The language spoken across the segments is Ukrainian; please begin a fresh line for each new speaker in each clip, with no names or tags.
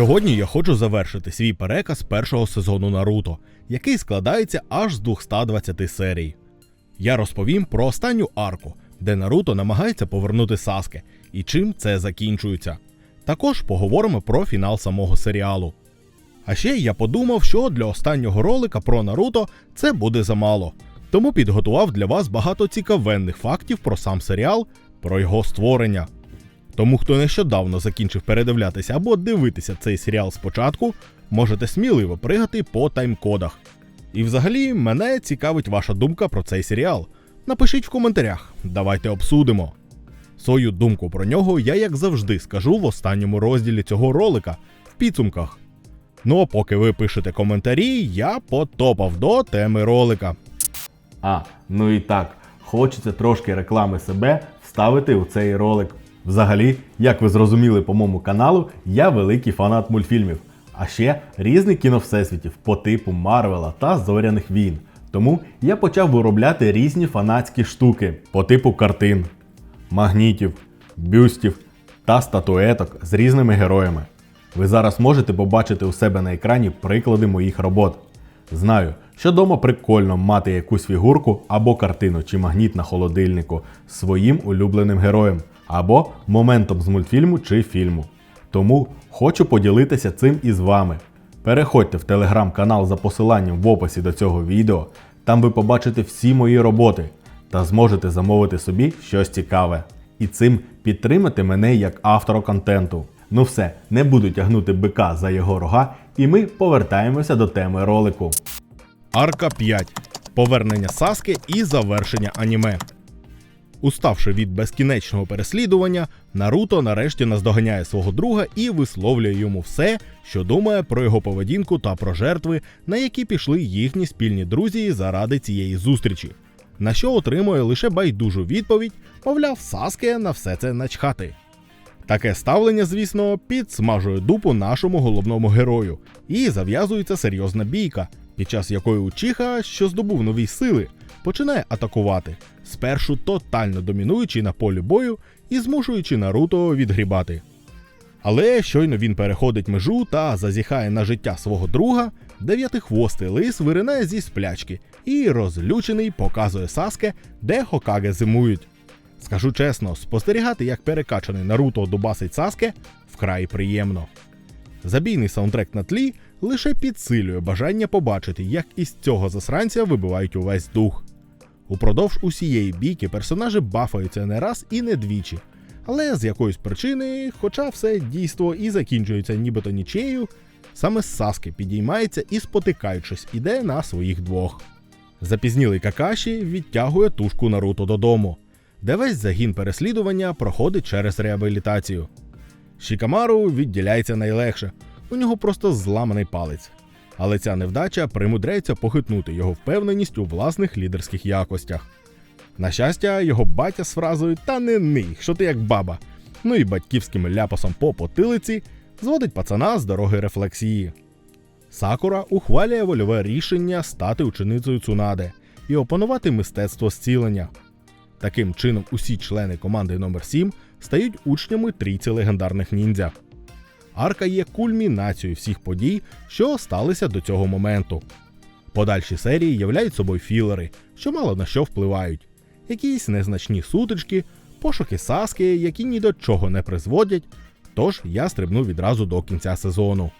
Сьогодні я хочу завершити свій переказ першого сезону Наруто, який складається аж з 220 серій. Я розповім про останню арку, де Наруто намагається повернути Саске і чим це закінчується. Також поговоримо про фінал самого серіалу. А ще я подумав, що для останнього ролика про Наруто це буде замало. Тому підготував для вас багато цікавенних фактів про сам серіал, про його створення. Тому хто нещодавно закінчив передивлятися або дивитися цей серіал спочатку, можете сміливо пригати по таймкодах. І взагалі мене цікавить ваша думка про цей серіал. Напишіть в коментарях, давайте обсудимо. Свою думку про нього я, як завжди, скажу в останньому розділі цього ролика в підсумках. Ну а поки ви пишете коментарі, я потопав до теми ролика.
А, ну і так, хочеться трошки реклами себе вставити у цей ролик. Взагалі, як ви зрозуміли по моєму каналу, я великий фанат мультфільмів, а ще різних кіновсесвітів по типу Марвела та Зоряних війн. Тому я почав виробляти різні фанатські штуки по типу картин, магнітів, бюстів та статуеток з різними героями. Ви зараз можете побачити у себе на екрані приклади моїх робот. Знаю, що дома прикольно мати якусь фігурку або картину чи магніт на холодильнику з своїм улюбленим героєм, або моментом з мультфільму чи фільму. Тому хочу поділитися цим із вами. Переходьте в телеграм-канал за посиланням в описі до цього відео, там ви побачите всі мої роботи та зможете замовити собі щось цікаве. І цим підтримати мене як автора контенту. Ну все, не буду тягнути бика за його рога, і ми повертаємося до теми ролику.
Арка 5. Повернення Саски і завершення аніме. Уставши від безкінечного переслідування, Наруто нарешті наздоганяє свого друга і висловлює йому все, що думає про його поведінку та про жертви, на які пішли їхні спільні друзі заради цієї зустрічі. На що отримує лише байдужу відповідь, мовляв, Саске на все це начхати. Таке ставлення, звісно, підсмажує дупу нашому головному герою, і зав'язується серйозна бійка, під час якої Учіха, що здобув нові сили, починає атакувати, спершу тотально домінуючи на полі бою і змушуючи Наруто відгрібати. Але щойно він переходить межу та зазіхає на життя свого друга, дев'ятихвостий лис виринає зі сплячки і розлючений показує Саске, де Хокаге зимують. Скажу чесно, спостерігати, як перекачаний Наруто дубасить Саске, вкрай приємно. Забійний саундтрек на тлі лише підсилює бажання побачити, як із цього засранця вибивають увесь дух. Упродовж усієї бійки персонажі бафаються не раз і не двічі, але з якоїсь причини, хоча все дійство і закінчується нібито нічею, саме Саски підіймається і, спотикаючись, іде на своїх двох. Запізнілий Какаші відтягує тушку Наруто додому, де весь загін переслідування проходить через реабілітацію. Шікамару відділяється найлегше, у нього просто зламаний палець. Але ця невдача примудряється похитнути його впевненість у власних лідерських якостях. На щастя, його батя з фразою Та не ний, що ти як баба. Ну і батьківським ляпасом по потилиці зводить пацана з дороги рефлексії. Сакура ухвалює вольове рішення стати ученицею Цунаде і опанувати мистецтво зцілення. Таким чином, усі члени команди номер 7 стають учнями трійці легендарних ніндзя. Арка є кульмінацією всіх подій, що сталися до цього моменту. Подальші серії являють собою філери, що мало на що впливають, якісь незначні сутички, пошуки Саски, які ні до чого не призводять. Тож я стрибну відразу до кінця сезону.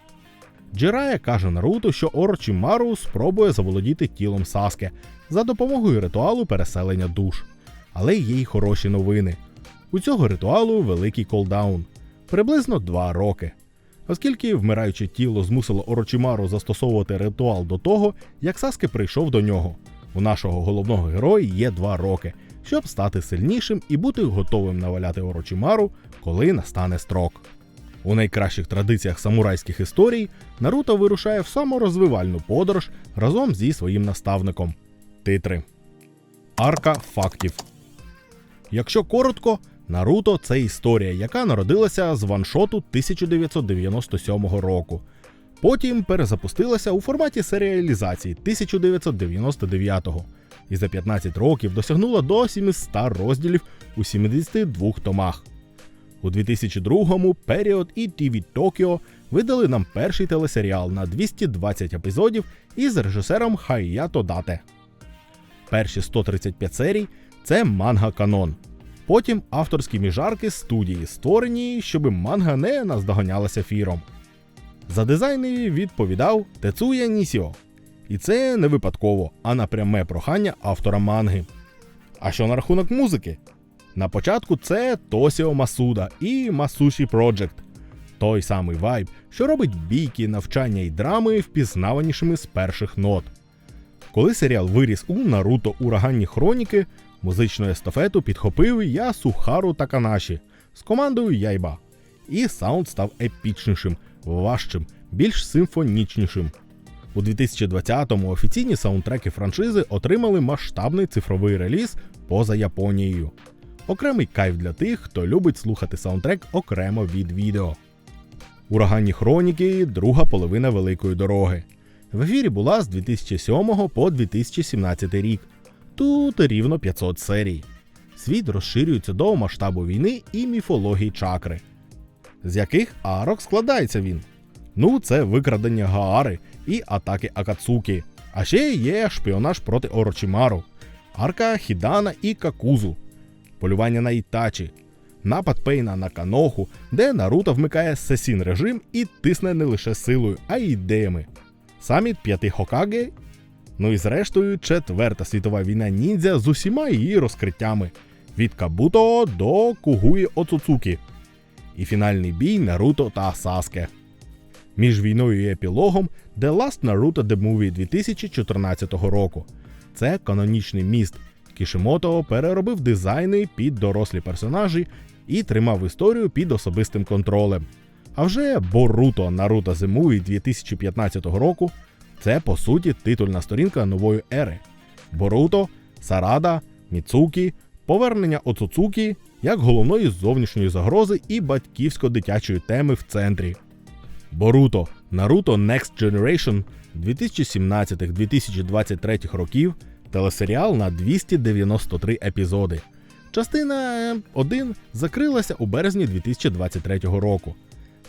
Джирая каже Наруто, що Орочімару спробує заволодіти тілом Саске за допомогою ритуалу переселення душ. Але є й хороші новини. У цього ритуалу великий колдаун приблизно 2 роки. Оскільки вмираюче тіло змусило Орочімару застосовувати ритуал до того, як Саске прийшов до нього. У нашого головного героя є 2 роки, щоб стати сильнішим і бути готовим наваляти Орочімару, коли настане строк. У найкращих традиціях самурайських історій Наруто вирушає в саморозвивальну подорож разом зі своїм наставником. Титри. Арка фактів. Якщо коротко, Наруто це історія, яка народилася з ваншоту 1997 року. Потім перезапустилася у форматі серіалізації 1999-го і за 15 років досягнула до 700 розділів у 72 томах. У 2002-му Період і TV Tokyo видали нам перший телесеріал на 220 епізодів із режисером Хайято Дате. Перші 135 серій це манга канон. Потім авторські міжарки студії створені, щоб манга не наздоганялася фіром. За дизайни відповідав Тецуя Нісіо. І це не випадково, а на пряме прохання автора манги. А що на рахунок музики? На початку це Тосіо Масуда і Масуші Project. Той самий вайб, що робить бійки, навчання і драми впізнаванішими з перших нот. Коли серіал виріс у Наруто Ураганні хроніки, музичну естафету підхопив Ясухару Таканаші з командою Яйба. І саунд став епічнішим, важчим, більш симфонічнішим. У 2020-му офіційні саундтреки франшизи отримали масштабний цифровий реліз поза Японією. Окремий кайф для тих, хто любить слухати саундтрек окремо від відео. Ураганні хроніки друга половина великої дороги. В ефірі була з 2007 по 2017 рік. Тут рівно 500 серій. Світ розширюється до масштабу війни і міфології чакри. З яких арок складається він? Ну, це викрадення Гаари і атаки Акацуки. А ще є шпіонаж проти Орочимару, арка Хідана і Какузу, полювання на Ітачі, напад Пейна на Каноху, де Наруто вмикає сесін режим і тисне не лише силою, а й ідеями. Саміт п'яти Хокаге. Ну і зрештою, четверта світова війна ніндзя з усіма її розкриттями від Кабуто до Кугуї Оцуцуки. І фінальний бій Наруто та Саске. Між війною і епілогом The Last Naruto The Movie 2014 року. Це канонічний міст. Кішимото переробив дизайни під дорослі персонажі і тримав історію під особистим контролем. А вже Боруто Naruto The Movie 2015 року це по суті титульна сторінка нової ери. Боруто, Сарада, Міцукі, повернення Оцуцукі як головної зовнішньої загрози і батьківсько-дитячої теми в центрі. Боруто Naruto Next Generation 2017-2023 років телесеріал на 293 епізоди. Частина 1 закрилася у березні 2023 року.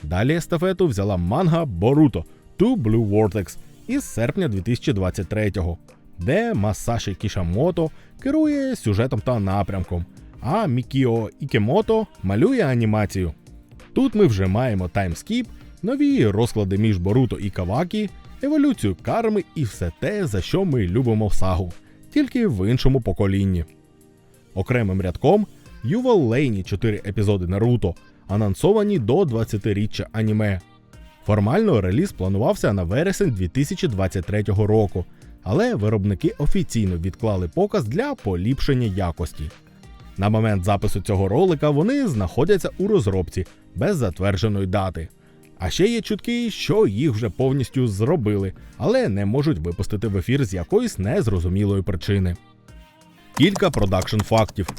Далі естафету взяла манга Boruto To Blue Vortex із серпня 2023-го, де Масаші Кішамото керує сюжетом та напрямком, а Мікіо Ікемото малює анімацію. Тут ми вже маємо таймскіп, нові розклади між Боруто і Кавакі, еволюцію карми і все те, за що ми любимо сагу, тільки в іншому поколінні. Окремим рядком Ювал Лейні 4 епізоди Наруто, анонсовані до 20-річчя аніме. Формально реліз планувався на вересень 2023 року, але виробники офіційно відклали показ для поліпшення якості. На момент запису цього ролика вони знаходяться у розробці без затвердженої дати. А ще є чутки, що їх вже повністю зробили, але не можуть випустити в ефір з якоїсь незрозумілої причини. Кілька продакшн фактів.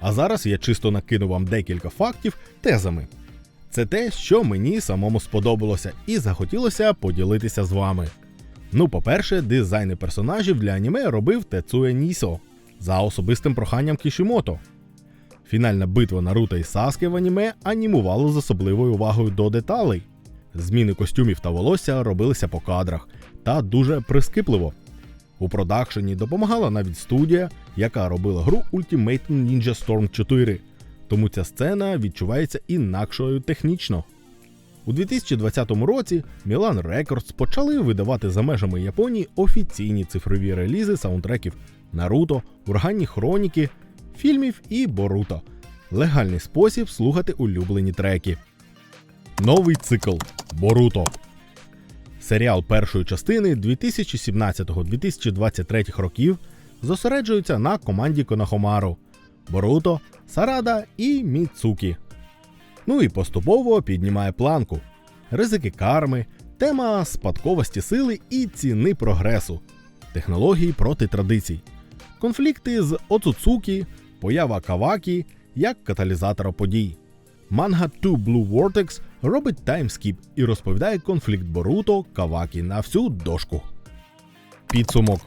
А зараз я чисто накину вам декілька фактів тезами. Це те, що мені самому сподобалося, і захотілося поділитися з вами. Ну, по-перше, дизайни персонажів для аніме робив Тецуя Нісо за особистим проханням Кішімото. Фінальна битва Наруто і Саске в аніме анімували з особливою увагою до деталей. Зміни костюмів та волосся робилися по кадрах та дуже прискіпливо. У продакшені допомагала навіть студія, яка робила гру Ultimate Ninja Storm 4, тому ця сцена відчувається інакшою технічно. У 2020 році Milan Records почали видавати за межами Японії офіційні цифрові релізи саундтреків Наруто, Урганні хроніки, фільмів і Боруто. Легальний спосіб слухати улюблені треки. Новий цикл Боруто. Серіал першої частини 2017-2023 років зосереджується на команді Конахомару, Боруто, Сарада і Міцукі. Ну і поступово піднімає планку. Ризики карми, тема спадковості сили і ціни прогресу, технології проти традицій, конфлікти з Оцуцукі, поява Кавакі як каталізатора подій. Манга Two Blue Vortex робить таймскіп і розповідає конфлікт Боруто Кавакі на всю дошку. Підсумок.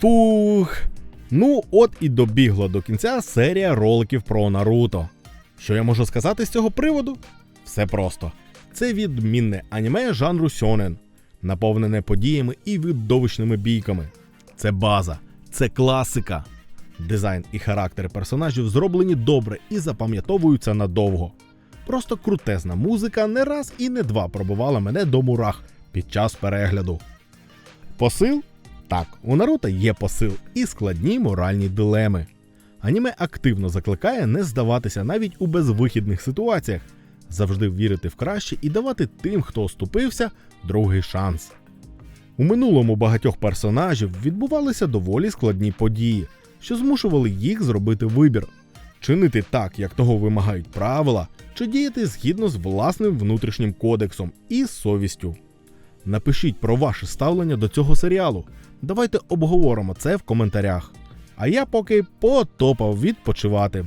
Фух. Ну, от і добігла до кінця серія роликів про Наруто. Що я можу сказати з цього приводу? Все просто. Це відмінне аніме жанру сьонен, наповнене подіями і видовищними бійками. Це база, це класика. Дизайн і характер персонажів зроблені добре і запам'ятовуються надовго. Просто крутезна музика не раз і не два пробувала мене до мурах під час перегляду. Посил? Так, у Наруто є посил і складні моральні дилеми. Аніме активно закликає не здаватися навіть у безвихідних ситуаціях, завжди вірити в краще і давати тим, хто оступився, другий шанс. У минулому багатьох персонажів відбувалися доволі складні події, що змушували їх зробити вибір: чинити так, як того вимагають правила, чи діяти згідно з власним внутрішнім кодексом і совістю. Напишіть про ваше ставлення до цього серіалу. Давайте обговоримо це в коментарях. А я поки потопав відпочивати.